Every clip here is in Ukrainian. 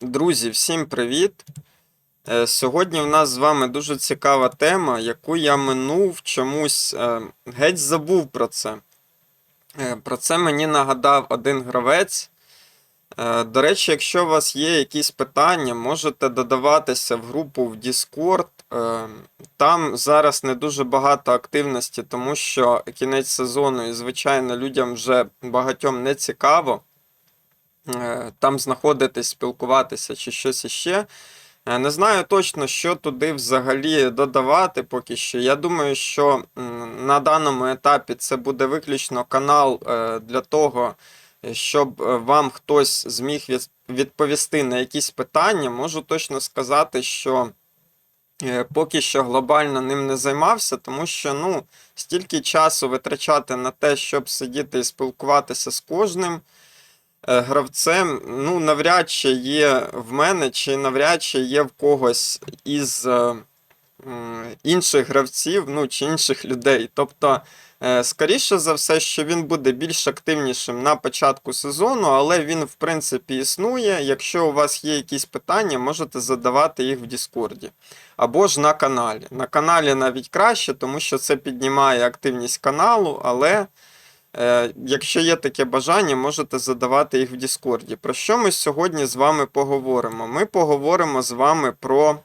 Друзі, всім привіт! Е, Сьогодні в нас з вами дуже цікава тема, яку я минув чомусь е, геть забув про це. Е, Про це мені нагадав один гравець. До речі, якщо у вас є якісь питання, можете додаватися в групу в Discord. Там зараз не дуже багато активності, тому що кінець сезону, і, звичайно, людям вже багатьом не цікаво там знаходитись, спілкуватися чи щось іще. Е, Не знаю точно, що туди взагалі додавати поки що. Я думаю, що на даному етапі це буде виключно канал е, для того, щоб е, вам хтось зміг відповісти на якісь питання. Можу точно сказати, що е, поки що глобально ним не займався, тому що ну, стільки часу витрачати на те, щоб сидіти і спілкуватися з кожним е, гравцем, ну, навряд чи є в мене, чи навряд чи є в когось із е, інших гравців, ну, чи інших людей. Тобто, е, скоріше за все, що він буде більш активнішим на початку сезону, але він, в принципі, існує. Якщо у вас є якісь питання, можете задавати їх в Діскорді. Або ж на каналі. На каналі навіть краще, тому що це піднімає активність каналу, але. Е, Якщо є таке бажання, можете задавати їх в Діскорді. Про що ми сьогодні з вами поговоримо? Ми поговоримо з вами про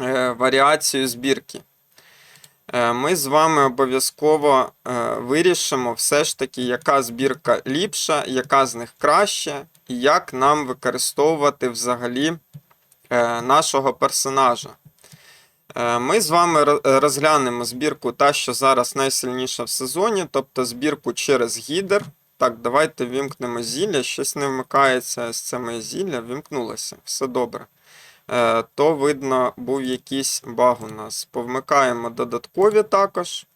е, варіацію збірки. Е, Ми з вами обов'язково вирішимо все ж таки, яка збірка ліпша, яка з них краща, і як нам використовувати взагалі нашого персонажа. Е, Ми з вами розглянемо збірку та, що зараз найсильніша в сезоні, тобто збірку через гідер. Так, давайте вімкнемо зілля. Щось не вмикається з це моє зілля, вімкнулося. Все добре. Е, То, видно, був якийсь баг у нас. Повмикаємо додаткові також.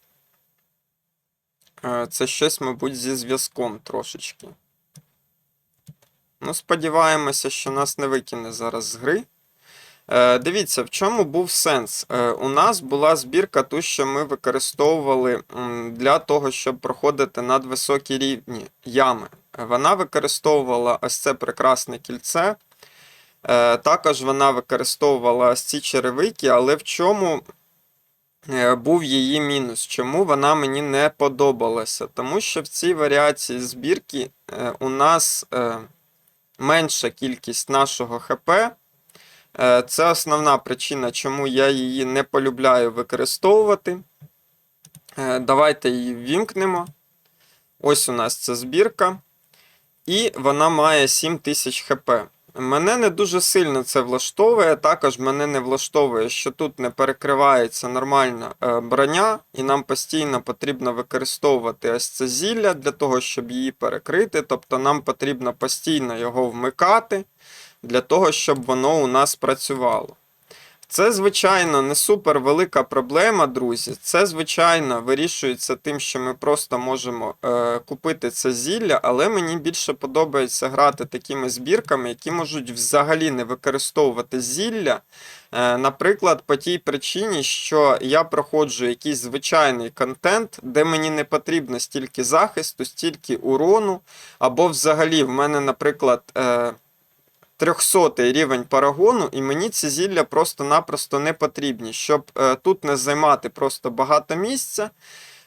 Е, Це щось, мабуть, зі зв'язком трошечки. Ну, сподіваємося, що нас не викине зараз з гри. Е, Дивіться, в чому був сенс. Е, У нас була збірка, ту, що ми використовували для того, щоб проходити надвисокі рівні ями. Вона використовувала ось це прекрасне кільце. Е, Також вона використовувала ось ці черевики, але в чому був її мінус? Чому вона мені не подобалася? Тому що в цій варіації збірки у нас менша кількість нашого ХП. Е, Це основна причина, чому я її не полюбляю використовувати. Е, Давайте її ввімкнемо. Ось у нас ця збірка. І вона має 7000 хп. Мене не дуже сильно це влаштовує. Також мене не влаштовує, що тут не перекривається нормальна е, броня, і нам постійно потрібно використовувати ось це зілля для того, щоб її перекрити. Тобто нам потрібно постійно його вмикати для того, щоб воно у нас працювало. Це, звичайно, не супер велика проблема, друзі. Це, звичайно, вирішується тим, що ми просто можемо е, купити це зілля, але мені більше подобається грати такими збірками, які можуть взагалі не використовувати зілля. Е, наприклад, по тій причині, що я проходжу якийсь звичайний контент, де мені не потрібно стільки захисту, стільки урону, або взагалі в мене, наприклад. Е, 300 рівень парагону, і мені ці зілля просто-напросто не потрібні. Щоб е, тут не займати просто багато місця,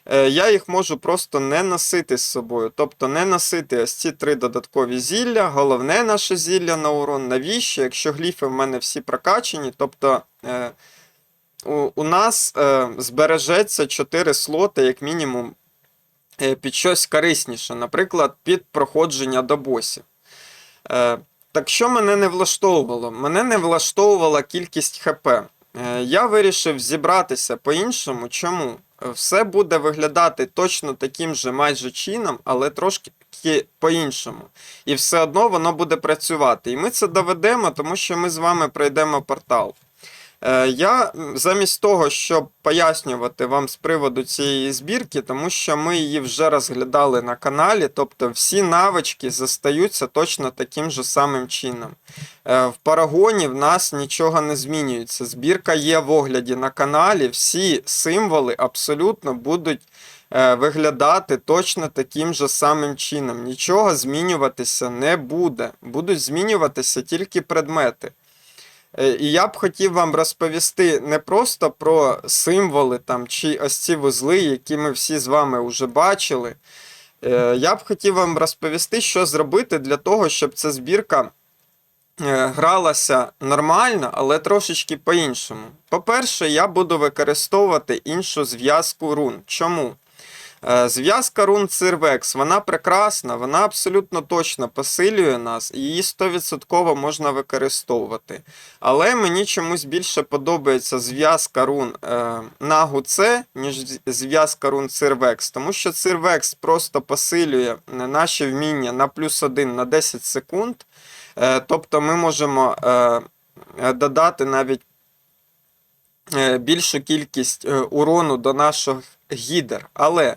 е, я їх можу просто не носити з собою. Тобто не носити ось ці три додаткові зілля, головне наше зілля на урон. Навіщо? Якщо гліфи в мене всі прокачені, тобто. Е, у, у нас е, збережеться 4 слоти, як мінімум, е, під щось корисніше, наприклад, під проходження до босів. Е, так що мене не влаштовувало? Мене не влаштовувала кількість ХП. Е, Я вирішив зібратися по-іншому. Чому? Е, Все буде виглядати точно таким же майже чином, але трошки по-іншому. І все одно воно буде працювати. І ми це доведемо, тому що ми з вами пройдемо портал. Е, Я замість того, щоб пояснювати вам з приводу цієї збірки, тому що ми її вже розглядали на каналі, тобто всі навички застаються точно таким же самим чином. Е, В парагоні в нас нічого не змінюється. Збірка є в огляді на каналі, всі символи абсолютно будуть е, виглядати точно таким же самим чином. Нічого змінюватися не буде. Будуть змінюватися тільки предмети. Е, І я б хотів вам розповісти не просто про символи там, чи ось ці вузли, які ми всі з вами вже бачили. Е, Я б хотів вам розповісти, що зробити для того, щоб ця збірка е, гралася нормально, але трошечки по-іншому. По-перше, я буду використовувати іншу зв'язку рун. Чому? Е, Зв'язка рун Цирвекс, вона прекрасна, вона абсолютно точно посилює нас, її 100% можна використовувати. Але мені чомусь більше подобається зв'язка рун е, на гуце, ніж зв'язка рун Цирвекс, тому що Цирвекс просто посилює е, наші вміння на плюс 1 на 10 секунд. Е, тобто ми можемо е, е, додати навіть більшу кількість е, урону до наших гідер. Але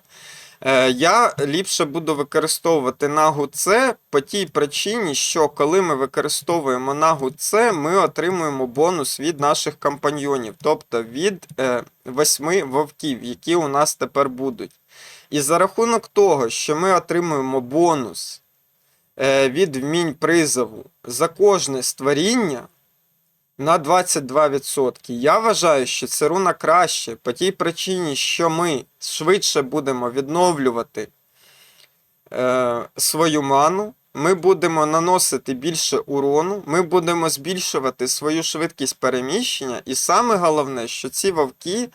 е, я ліпше буду використовувати нагу С по тій причині, що коли ми використовуємо нагу С, ми отримуємо бонус від наших компаньйонів, тобто від е, восьми вовків, які у нас тепер будуть. І за рахунок того, що ми отримуємо бонус е, від вмінь призову за кожне створіння на 22%. Я вважаю, що це руна краще по тій причині, що ми швидше будемо відновлювати е, свою ману. Ми будемо наносити більше урону, ми будемо збільшувати свою швидкість переміщення, і саме головне, що ці вовки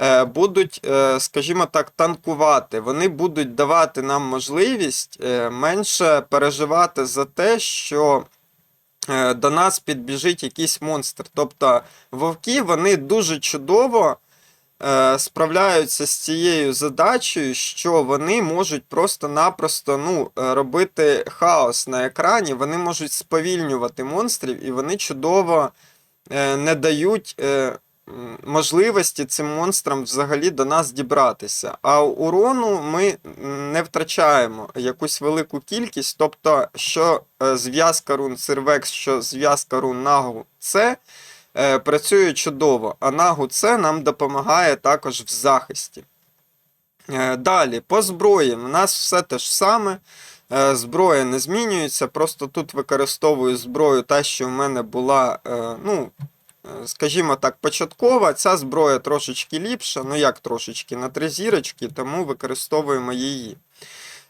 е, будуть, е, скажімо так, танкувати. Вони будуть давати нам можливість е, менше переживати за те, що до нас підбіжить якийсь монстр. Тобто вовки вони дуже чудово е, справляються з цією задачею, що вони можуть просто-напросто ну, е, робити хаос на екрані, вони можуть сповільнювати монстрів, і вони чудово е, не дають. Можливості цим монстрам взагалі до нас дібратися. А урону ми не втрачаємо якусь велику кількість. Тобто, що е, зв'язка рун Сирвекс, що зв'язка рун Нагу це е, працює чудово, а Нагу це нам допомагає також в захисті. Е, Далі, по зброї, у нас все те ж саме. Зброя не змінюється, просто тут використовую зброю, та, що в мене була, ну, скажімо так, початкова. Ця зброя трошечки ліпша, ну як трошечки, на три зірочки, тому використовуємо її.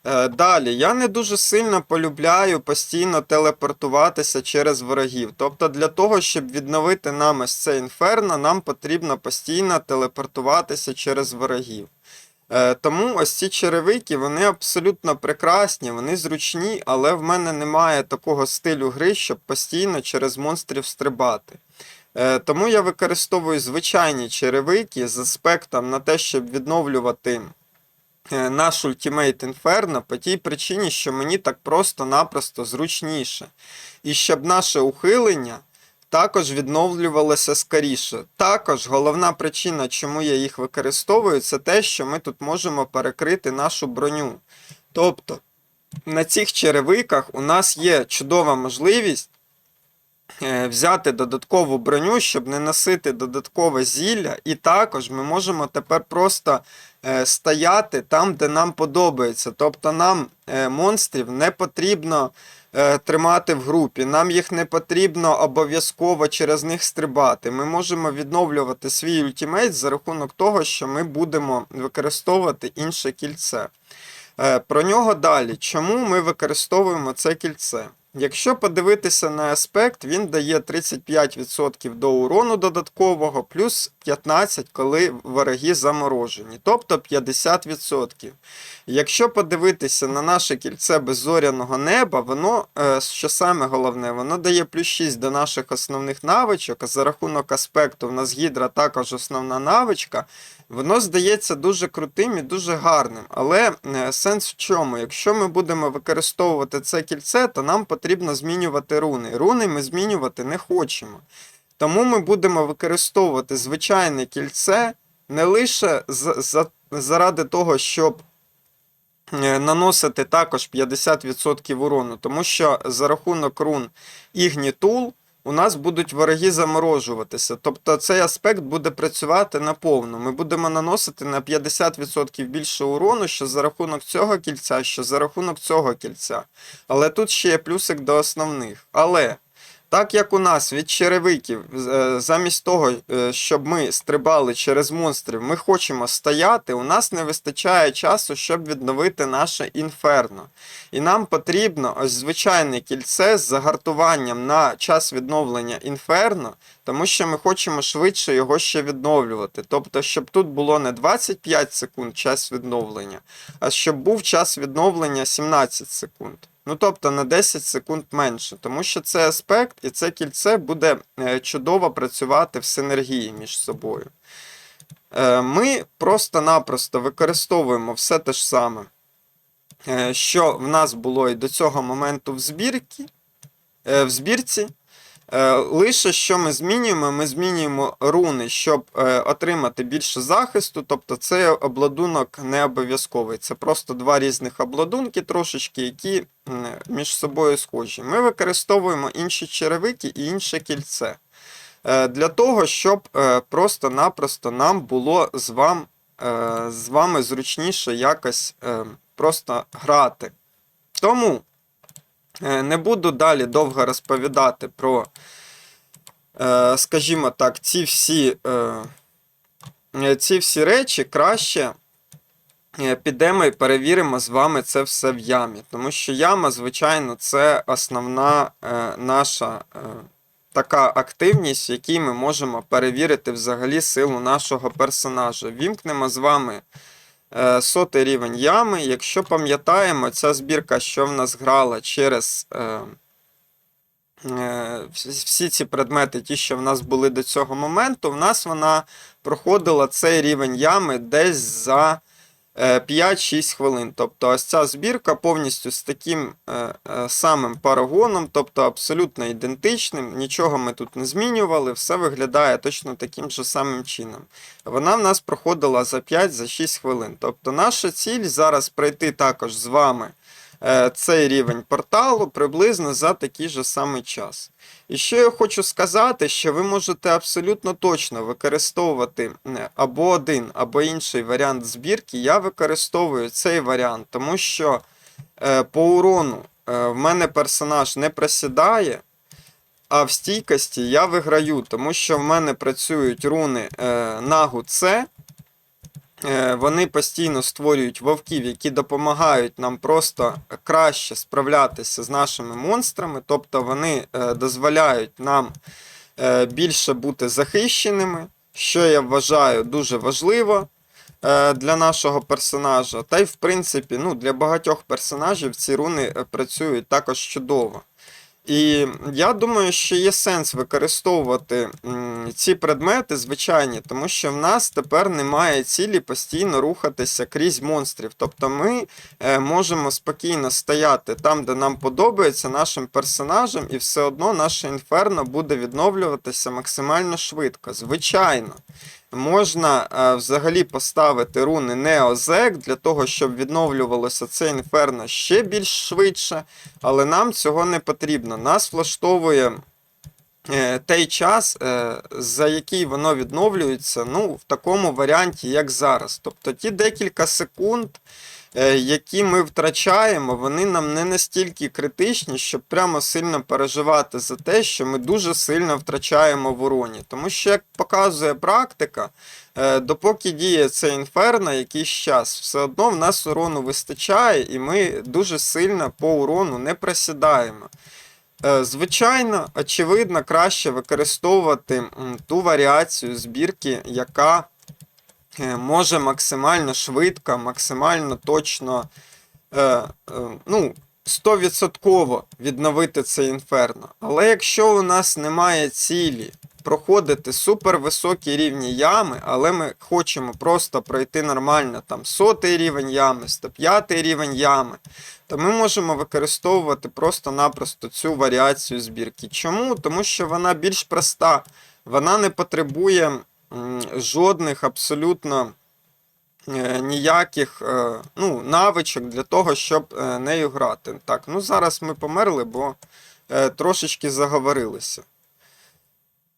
Е, Далі, я не дуже сильно полюбляю постійно телепортуватися через ворогів. Тобто, для того, щоб відновити нам ось це інферно, нам потрібно постійно телепортуватися через ворогів. Е, Тому ось ці черевики, вони абсолютно прекрасні, вони зручні, але в мене немає такого стилю гри, щоб постійно через монстрів стрибати. Е, Тому я використовую звичайні черевики з аспектом на те, щоб відновлювати е, наш Ultimate Inferno по тій причині, що мені так просто-напросто зручніше. І щоб наше ухилення також відновлювалося скоріше. Також головна причина, чому я їх використовую, це те, що ми тут можемо перекрити нашу броню. Тобто на цих черевиках у нас є чудова можливість взяти додаткову броню, щоб не носити додаткове зілля, і також ми можемо тепер просто е, стояти там, де нам подобається. Тобто нам е, монстрів не потрібно е, тримати в групі, нам їх не потрібно обов'язково через них стрибати. Ми можемо відновлювати свій ультимейт за рахунок того, що ми будемо використовувати інше кільце. Е, Про нього далі. Чому ми використовуємо це кільце? Якщо подивитися на аспект, він дає 35% до урону додаткового, плюс 15%, коли вороги заморожені, тобто 50%. Якщо подивитися на наше кільце беззоряного неба, воно, е, що саме головне, воно дає плюс 6 до наших основних навичок, за рахунок аспекту в нас гідра також основна навичка, воно здається дуже крутим і дуже гарним. Але е, сенс в чому? Якщо ми будемо використовувати це кільце, то нам потрібно змінювати руни. Руни ми змінювати не хочемо. Тому ми будемо використовувати звичайне кільце не лише заради того, щоб е, наносити також 50% урону, тому що за рахунок рун Ігнітул у нас будуть вороги заморожуватися. Тобто цей аспект буде працювати наповну. Ми будемо наносити на 50% більше урону, що за рахунок цього кільця, що за рахунок цього кільця. Але тут ще є плюсик до основних. Але так як у нас від черевиків, е, замість того, е, щоб ми стрибали через монстрів, ми хочемо стояти, у нас не вистачає часу, щоб відновити наше інферно. І нам потрібно ось звичайне кільце з загартуванням на час відновлення інферно, тому що ми хочемо швидше його ще відновлювати. Тобто, щоб тут було не 25 секунд час відновлення, а щоб був час відновлення 17 секунд. Ну, тобто на 10 секунд менше, тому що це аспект і це кільце буде е, чудово працювати в синергії між собою. Е, Ми просто-напросто використовуємо все те ж саме, е, що в нас було і до цього моменту в збірці. В збірці. Е, Лише що ми змінюємо, ми змінюємо руни, щоб е, отримати більше захисту. Тобто цей обладунок не обов'язковий. Це просто два різних обладунки, трошечки, які між собою схожі. Ми використовуємо інші черевики і інше кільце. Е, Для того, щоб просто-напросто нам було з, вам, з вами зручніше якось е, просто грати. Тому. Е, Не буду далі довго розповідати про, е, скажімо так, ці всі, е, ці всі речі краще підемо і перевіримо з вами це все в ямі. Тому що яма, звичайно, це основна наша така активність, в якій ми можемо перевірити взагалі силу нашого персонажа. Вімкнемо з вами сотий рівень ями. Якщо пам'ятаємо, ця збірка, що в нас грала через е, е, вс- всі ці предмети, ті, що в нас були до цього моменту, в нас вона проходила цей рівень ями десь за е, 5-6 хвилин. Тобто ось ця збірка повністю з таким е, е, самим парагоном, тобто абсолютно ідентичним, нічого ми тут не змінювали, все виглядає точно таким же самим чином. Вона в нас проходила за 5-6 хвилин. Тобто наша ціль зараз пройти також з вами е, цей рівень порталу приблизно за такий же самий час. І ще я хочу сказати, що ви можете абсолютно точно використовувати е, або один, або інший варіант збірки. Я використовую цей варіант, тому що е, по урону е, в мене персонаж не просідає. А в стійкості я виграю, тому що в мене працюють руни е, Нагу С. Е, вони постійно створюють вовків, які допомагають нам просто краще справлятися з нашими монстрами. Тобто вони е, дозволяють нам е, більше бути захищеними, що я вважаю дуже важливо для нашого персонажа. Та й в принципі, ну, для багатьох персонажів ці руни працюють також чудово. І я думаю, що є сенс використовувати ці предмети звичайні, тому що в нас тепер немає цілі постійно рухатися крізь монстрів. Тобто ми е, можемо спокійно стояти там, де нам подобається нашим персонажем, і все одно наше інферно буде відновлюватися максимально швидко. Звичайно. Можна е, взагалі поставити руни Неозек для того, щоб відновлювалося це інферно ще більш швидше, але нам цього не потрібно. Нас влаштовує е, той час, е, за який воно відновлюється, ну, в такому варіанті, як зараз. Тобто ті декілька секунд, які ми втрачаємо, вони нам не настільки критичні, щоб прямо сильно переживати за те, що ми дуже сильно втрачаємо в уроні. Тому що, як показує практика, е, допоки діє це інферно якийсь час, все одно в нас урону вистачає, і ми дуже сильно по урону не просідаємо. Е, Звичайно, очевидно, краще використовувати ту варіацію збірки, яка е, може максимально швидко, максимально точно, е, е, ну, 100% відновити це інферно. Але якщо у нас немає цілі проходити супервисокі рівні ями, але ми хочемо просто пройти нормально там сотий рівень ями, 105 рівень ями, то ми можемо використовувати просто-напросто цю варіацію збірки. Чому? Тому що вона більш проста вона не потребує жодних абсолютно е, ніяких е, ну, навичок для того, щоб е, нею грати. Так, ну зараз ми померли, бо трошечки заговорилися.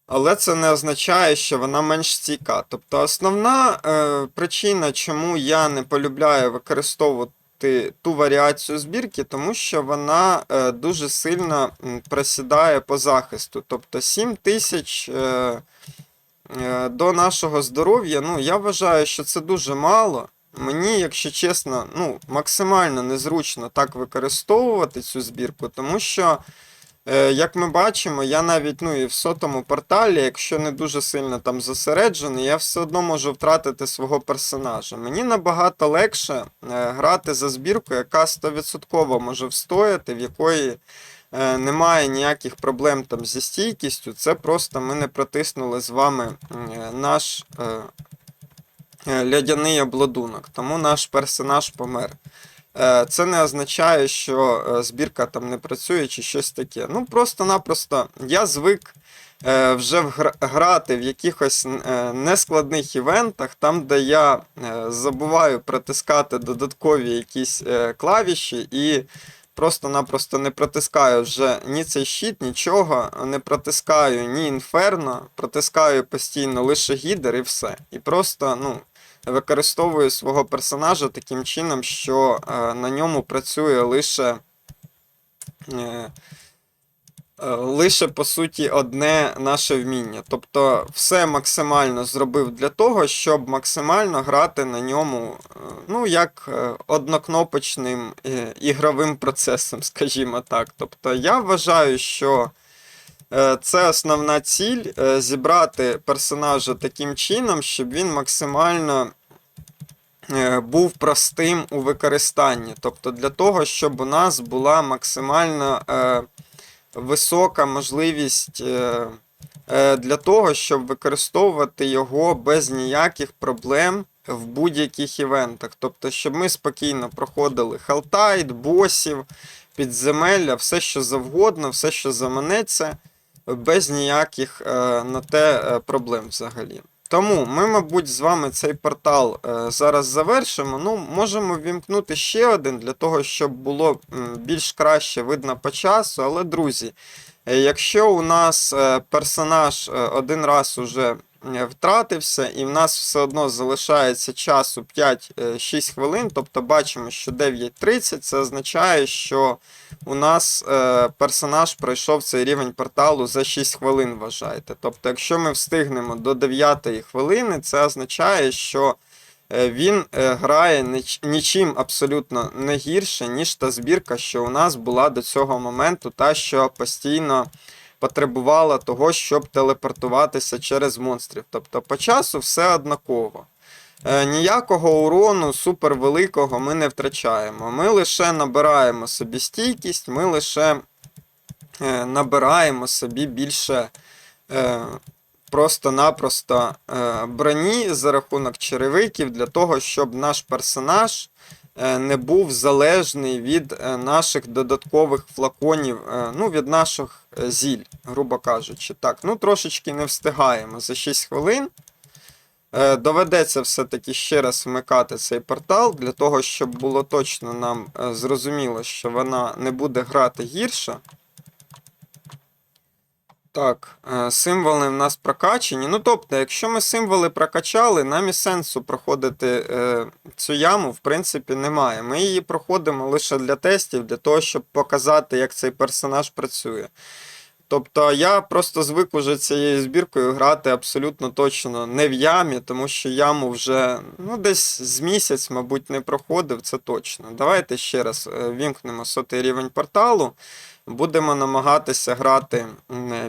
Але це не означає, що вона менш стійка. Тобто основна е, причина, чому я не полюбляю використовувати ту варіацію збірки, тому що вона е, дуже сильно просідає по захисту. Тобто 7 тисяч до нашого здоров'я, ну я вважаю, що це дуже мало. Мені, якщо чесно, ну, максимально незручно так використовувати цю збірку, тому що. Е, Як ми бачимо, я навіть ну, і в сотому порталі, якщо не дуже сильно там зосереджений, я все одно можу втратити свого персонажа. Мені набагато легше е, грати за збірку, яка 100% може встояти, в якої е, немає ніяких проблем там зі стійкістю. Це просто ми не протиснули з вами е, наш е, е, льодяний обладунок, тому наш персонаж помер. Е, Це не означає, що е, збірка там не працює чи щось таке. Ну просто-напросто я звик е, вже грати в якихось е, нескладних івентах, там, де я е, забуваю протискати додаткові якісь е, клавіші і просто-напросто не протискаю вже ні цей щит, нічого, не протискаю ні інферно, протискаю постійно лише гідер і все. І просто, ну використовую свого персонажа таким чином, що е, на ньому працює лише. Е, Лише по суті одне наше вміння. Тобто все максимально зробив для того, щоб максимально грати на ньому, е, ну, як е, однокнопочним е, ігровим процесом, скажімо так. Тобто я вважаю, що Е, Це основна ціль е, зібрати персонажа таким чином, щоб він максимально е, був простим у використанні. Тобто для того, щоб у нас була максимально е, висока можливість е, е, для того, щоб використовувати його без ніяких проблем в будь-яких івентах. Тобто, щоб ми спокійно проходили халтайт, босів, підземелля, все що завгодно, все, що заманеться без ніяких е, на те проблем взагалі. Тому ми, мабуть, з вами цей портал е, зараз завершимо. Ну, можемо вімкнути ще один для того, щоб було більш краще видно по часу. Але, друзі, е, якщо у нас е, персонаж один раз уже втратився, і в нас все одно залишається часу 5-6 хвилин, тобто бачимо, що 9.30, це означає, що у нас е, персонаж пройшов цей рівень порталу за 6 хвилин, вважайте. Тобто, якщо ми встигнемо до 9 хвилини, це означає, що е, він е, грає ніч- нічим абсолютно не гірше, ніж та збірка, що у нас була до цього моменту, та що постійно потребувала того, щоб телепортуватися через монстрів. Тобто по часу все однаково. Е, Ніякого урону супервеликого ми не втрачаємо. Ми лише набираємо собі стійкість, ми лише е, набираємо собі більше е, просто-напросто броні за рахунок черевиків для того, щоб наш персонаж не був залежний від е, наших додаткових флаконів, е, ну, від наших е, зіль, грубо кажучи. Так, ну трошечки не встигаємо за 6 хвилин. Е, Доведеться все-таки ще раз вмикати цей портал для того, щоб було точно нам е, зрозуміло, що вона не буде грати гірше. Так, е, символи в нас прокачені. Ну, тобто, якщо ми символи прокачали, нам і сенсу проходити е, цю яму, в принципі, немає. Ми її проходимо лише для тестів, для того, щоб показати, як цей персонаж працює. Тобто я просто звик уже цією збіркою грати абсолютно точно не в ямі, тому що яму вже ну, десь з місяць, мабуть, не проходив, це точно. Давайте ще раз е, вімкнемо сотий рівень порталу. Будемо намагатися грати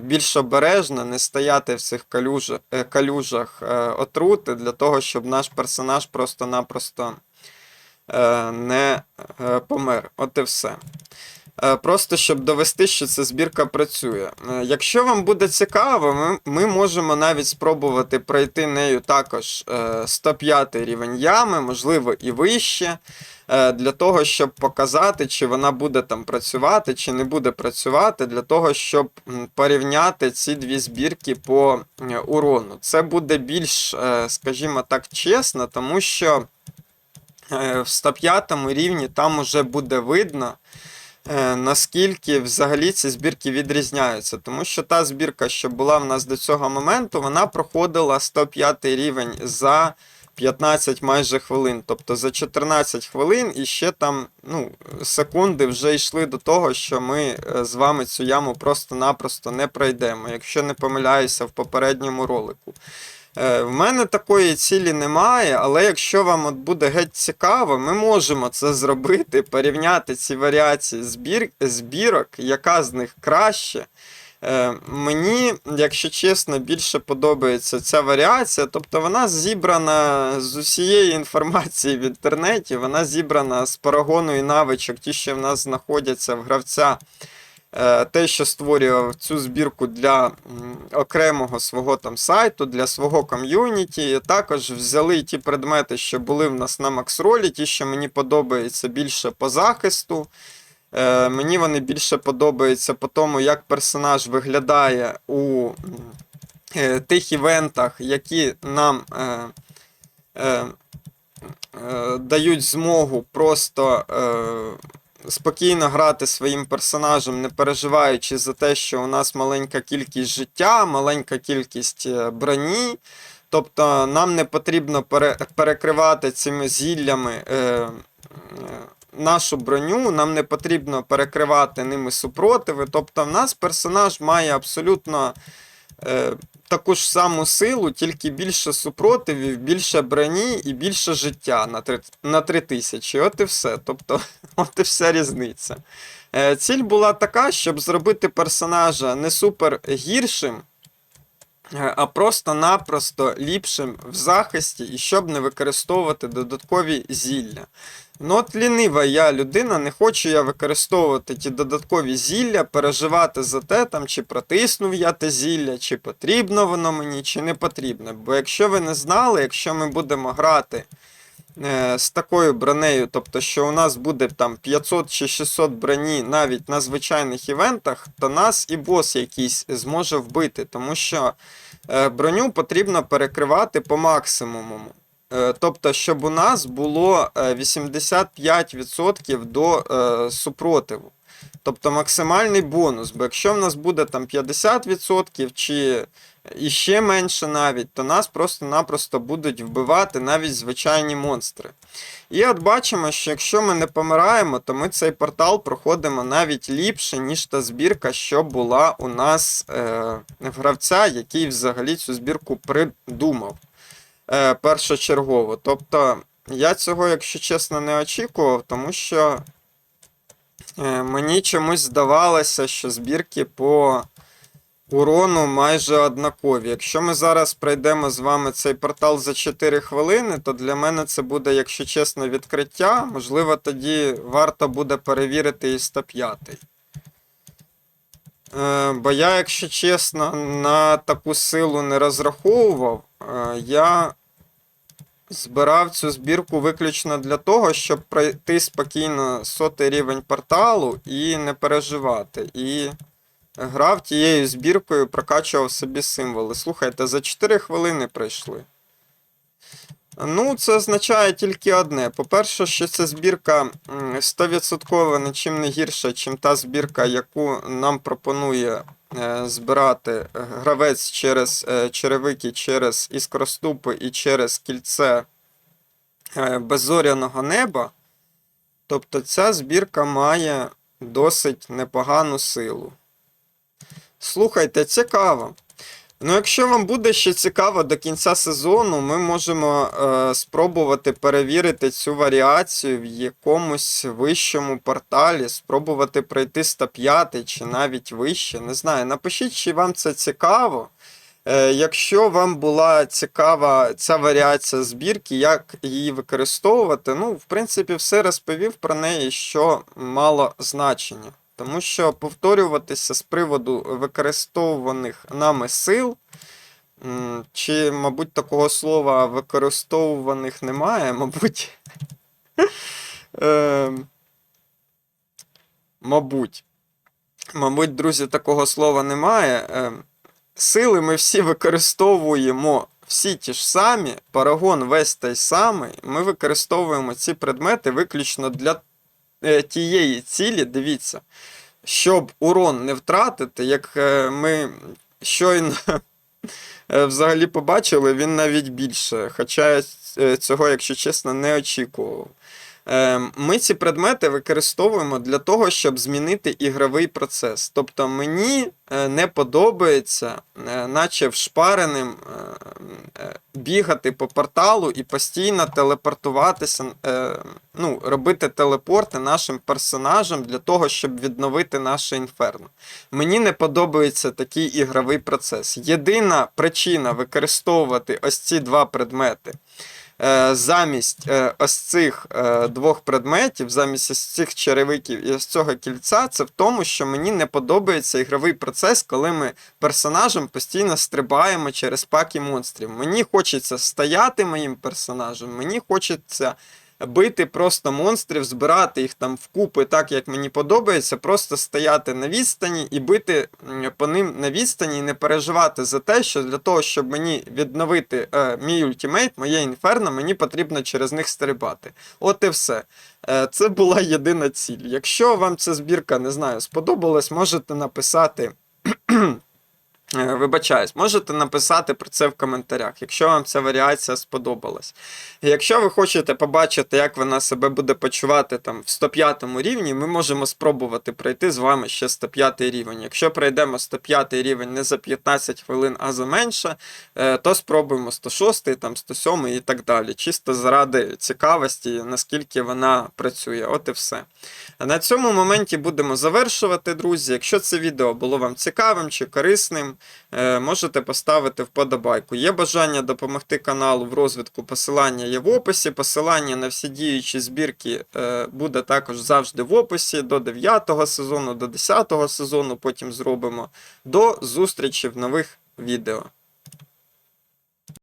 більш обережно, не стояти в цих калюжах, калюжах е, отрути, для того, щоб наш персонаж просто-напросто е, не е, помер. От і все. Е, Просто щоб довести, що ця збірка працює. Е, Якщо вам буде цікаво, ми, ми можемо навіть спробувати пройти нею також е, 105 рівень ями, можливо, і вище, е, для того, щоб показати, чи вона буде там працювати, чи не буде працювати, для того, щоб порівняти ці дві збірки по е, урону. Це буде більш, е, скажімо так, чесно, тому що е, в 105 рівні там уже буде видно. Е, наскільки взагалі ці збірки відрізняються. Тому що та збірка, що була в нас до цього моменту, вона проходила 105 рівень за 15 майже хвилин. Тобто за 14 хвилин і ще там ну, секунди вже йшли до того, що ми е, з вами цю яму просто-напросто не пройдемо, якщо не помиляюся в попередньому ролику. Е, В мене такої цілі немає, але якщо вам от буде геть цікаво, ми можемо це зробити, порівняти ці варіації збір, збірок, яка з них краще. Е, Мені, якщо чесно, більше подобається ця варіація. Тобто вона зібрана з усієї інформації в інтернеті, вона зібрана з парагону і навичок, ті, що в нас знаходяться в гравця. Е, Те, що створював цю збірку для окремого свого там сайту, для свого ком'юніті. Також взяли ті предмети, що були в нас на Максролі, ті, що мені подобаються більше по захисту. Е, Мені вони більше подобаються по тому, як персонаж виглядає у е, тих івентах, які нам е, е, е, дають змогу просто е, спокійно грати своїм персонажем, не переживаючи за те, що у нас маленька кількість життя, маленька кількість е, броні. Тобто нам не потрібно пере, перекривати цими зіллями е, е, нашу броню, нам не потрібно перекривати ними супротиви. Тобто, в нас персонаж має абсолютно таку ж саму силу, тільки більше супротивів, більше броні і більше життя на, три, на 3000. От і все. Тобто, от і вся різниця. Е, ціль була така, щоб зробити персонажа не супер гіршим. Е, а просто-напросто ліпшим в захисті і щоб не використовувати додаткові зілля. Ну от лінива я людина, не хочу я використовувати ті додаткові зілля, переживати за те, там, чи протиснув я те зілля, чи потрібно воно мені, чи не потрібно. Бо якщо ви не знали, якщо ми будемо грати е, з такою бронею, тобто, що у нас буде там 500 чи 600 броні навіть на звичайних івентах, то нас і бос якийсь зможе вбити, тому що е, броню потрібно перекривати по максимуму. Е, Тобто, щоб у нас було е, 85% до е, супротиву. Тобто максимальний бонус. Бо якщо в нас буде там 50% чи іще менше навіть, то нас просто-напросто будуть вбивати навіть звичайні монстри. І от бачимо, що якщо ми не помираємо, то ми цей портал проходимо навіть ліпше, ніж та збірка, що була у нас е, гравця, який взагалі цю збірку придумав е, першочергово. Тобто, я цього, якщо чесно, не очікував, тому що е, мені чомусь здавалося, що збірки по урону майже однакові. Якщо ми зараз пройдемо з вами цей портал за 4 хвилини, то для мене це буде, якщо чесно, відкриття. Можливо, тоді варто буде перевірити і 105. Е, Бо я, якщо чесно, на таку силу не розраховував. Е, Я збирав цю збірку виключно для того, щоб пройти спокійно сотий рівень порталу і не переживати. І грав тією збіркою, прокачував собі символи. Слухайте, за 4 хвилини пройшли. Ну, це означає тільки одне. По-перше, що ця збірка 100% нічим не гірша, ніж та збірка, яку нам пропонує е, збирати гравець через е, черевики, через іскроступи і через кільце е, беззоряного неба. Тобто ця збірка має досить непогану силу. Слухайте, цікаво. Ну, якщо вам буде ще цікаво до кінця сезону, ми можемо е, спробувати перевірити цю варіацію в якомусь вищому порталі, спробувати пройти 105 чи навіть вище. Не знаю. Напишіть, чи вам це цікаво. Е, якщо вам була цікава ця варіація збірки, як її використовувати, ну, в принципі, все розповів про неї, що мало значення. Тому що повторюватися з приводу використовуваних нами сил, чи, мабуть, такого слова використовуваних немає, мабуть. Ем, Мабуть. Мабуть, друзі, такого слова немає. Ем, Сили ми всі використовуємо всі ті ж самі, парагон весь той самий. Ми використовуємо ці предмети виключно для тієї цілі, дивіться, щоб урон не втратити, як е, ми щойно е, взагалі побачили, він навіть більше. Хоча е, цього, якщо чесно, не очікував. Е, Ми ці предмети використовуємо для того, щоб змінити ігровий процес. Тобто мені е, не подобається, е, наче вшпареним, е, бігати по порталу і постійно телепортуватися, ну, робити телепорти нашим персонажам для того, щоб відновити наше інферно. Мені не подобається такий ігровий процес. Єдина причина використовувати ось ці два предмети замість е, ось цих е, двох предметів, замість ось цих черевиків і ось цього кільця, це в тому, що мені не подобається ігровий процес, коли ми персонажем постійно стрибаємо через паки монстрів. Мені хочеться стояти моїм персонажем, мені хочеться. Бити просто монстрів, збирати їх там вкупи, так як мені подобається, просто стояти на відстані і бити по ним на відстані, і не переживати за те, що для того, щоб мені відновити е, мій ультимейт, моє інферно, мені потрібно через них стрибати. От і все. Е, це була єдина ціль. Якщо вам ця збірка, не знаю, сподобалась, можете написати. Е, Вибачаюсь, можете написати про це в коментарях, якщо вам ця варіація сподобалась. І якщо ви хочете побачити, як вона себе буде почувати там в 105 рівні, ми можемо спробувати пройти з вами ще 105 рівень. Якщо пройдемо 105 рівень не за 15 хвилин, а за менше, е, то спробуємо 106, там 107 і так далі. Чисто заради цікавості, наскільки вона працює. От і все. На цьому моменті будемо завершувати, друзі. Якщо це відео було вам цікавим чи корисним, можете поставити вподобайку. Є бажання допомогти каналу в розвитку, посилання є в описі. Посилання на всі діючі збірки е, буде також завжди в описі до 9 сезону, до 10 сезону. Потім зробимо. До зустрічі в нових відео.